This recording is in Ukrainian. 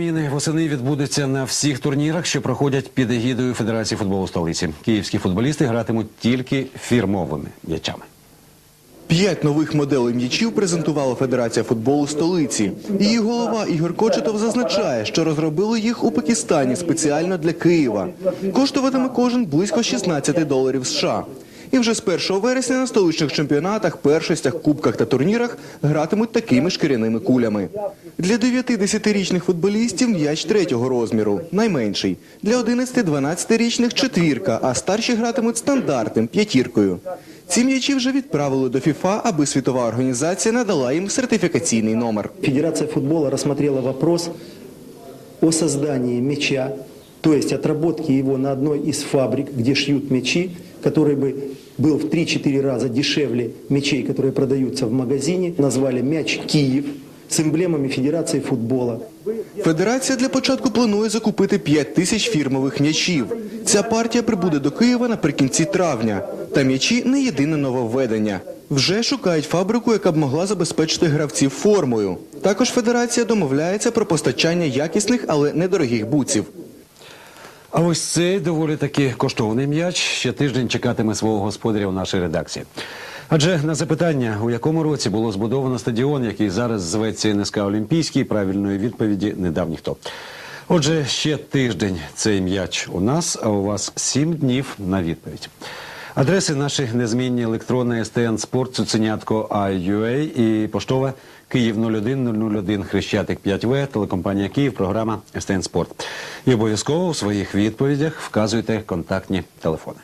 Зміни восени відбудуться на всіх турнірах, що проходять під егідою Федерації футболу столиці. Київські футболісти гратимуть тільки фірмовими м'ячами. П'ять нових моделей м'ячів презентувала Федерація футболу столиці. Її голова Ігор Кочетов зазначає, що розробили їх у Пакистані спеціально для Києва. Коштуватиме кожен близько 16 доларів США. І вже з 1 вересня на столичних чемпіонатах, першостях, кубках та турнірах гратимуть такими шкіряними кулями. Для 9-10-річних футболістів м'яч третього розміру, найменший. Для 11-12-річних четвірка, а старші гратимуть стандартним п'ятіркою. Ці м'ячі вже відправили до ФІФА, аби світова організація надала їм сертифікаційний номер. Федерация футбола рассмотрела вопрос о создании мяча, то есть его на одной из фабрик, где шьют мячи, который бы был в 3-4 раза дешевле мячей, которые продаются в магазине. Назвали мяч «Киев» с эмблемами Федерации футбола. Федерація для початку планує закупити 5 тисяч фірмових м'ячів. Ця партія прибуде до Києва наприкінці травня. Та м'ячі не єдине нововведення. Вже шукають фабрику, яка б могла забезпечити гравців формою. Також федерація домовляється про постачання якісних, але недорогих буців. А ось цей доволі таки коштовний м'яч ще тиждень чекатиме свого господаря у нашій редакції. Адже на запитання, у якому році було збудовано стадіон, який зараз зветься НСК Олімпійський, правильної відповіді не дав ніхто. Отже, ще тиждень цей м'яч у нас, а у вас сім днів на відповідь. Адреси наші незмінні електронна СТН Спорт, Цуценятко АЮА і поштова Київ 01001 Хрещатик 5В, телекомпанія Київ, програма СТН Спорт. І обов'язково у своїх відповідях вказуйте контактні телефони.